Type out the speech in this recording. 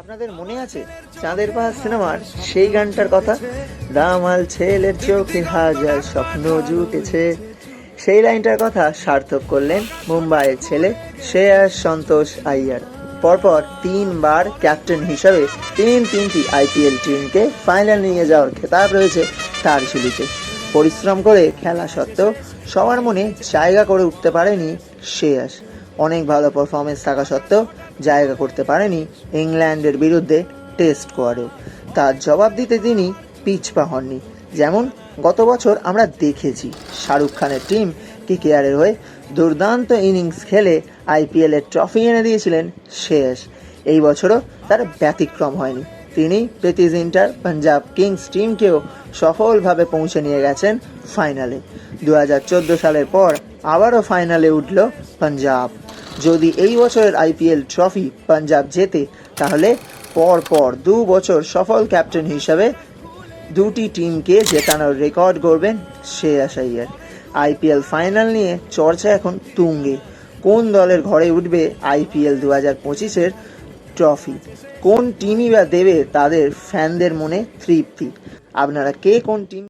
আপনাদের মনে আছে? চাঁদের পাহাড় সিনেমার সেই গানটার কথা? দামাল ছেলের চোখে হাজার স্বপ্ন জুটেছে। সেই লাইনটার কথা সার্থক করলেন মুম্বাইয়ের ছেলে শ্রেয়াস সন্তোষ আইয়ার। পরপর তিনবার ক্যাপ্টেন হিসাবে তিন তিনটি আইপিএল টিমকে ফাইনাল নিয়ে যাওয়ার খেতাব রয়েছে তার ঝুলিতে পরিশ্রম করে খেলা সত্ত্বেও সবার মনে জায়গা করে উঠতে পারেনি শ্রেয়াস। অনেক ভালো পারফরমেন্স থাকা সত্ত্বেও জায়গা করতে পারেনি, ইংল্যান্ডের বিরুদ্ধে টেস্ট স্কোয়াডেও তার জবাব দিতে তিনি পিছপা হননি। যেমন, গত বছর আমরা দেখেছি, শাহরুখ খানের টিম কেকেআরের হয়ে দুর্দান্ত ইনিংস খেলে আইপিএলের ট্রফি এনে দিয়েছিলেন শেষ। এই বছরও তার ব্যতিক্রম হয়নি। তিনি প্রীতি জিন্টার পাঞ্জাব কিংস টিমকেও সফলভাবে পৌঁছে নিয়ে গেছেন ফাইনালে দু হাজার চোদ্দ সালের পর আবারও ফাইনালে উঠল পাঞ্জাব। যদি এই বছরের আইপিএল ট্রফি পাঞ্জাব জেতে, তাহলে পর পর দু বছর সফল ক্যাপ্টেন হিসাবে দুটি টিমকে জেতানোর রেকর্ড করবেন শ্রেয়াস আইয়ার আইপিএল ফাইনাল নিয়ে চর্চা এখন তুঙ্গে। কোন দলের ঘরে উঠবে আইপিএল দু হাজার পঁচিশের ট্রফি? কোন টিমই বা দেবে তাদের ফ্যানদের মনে তৃপ্তি? আপনারা কে কোন টিম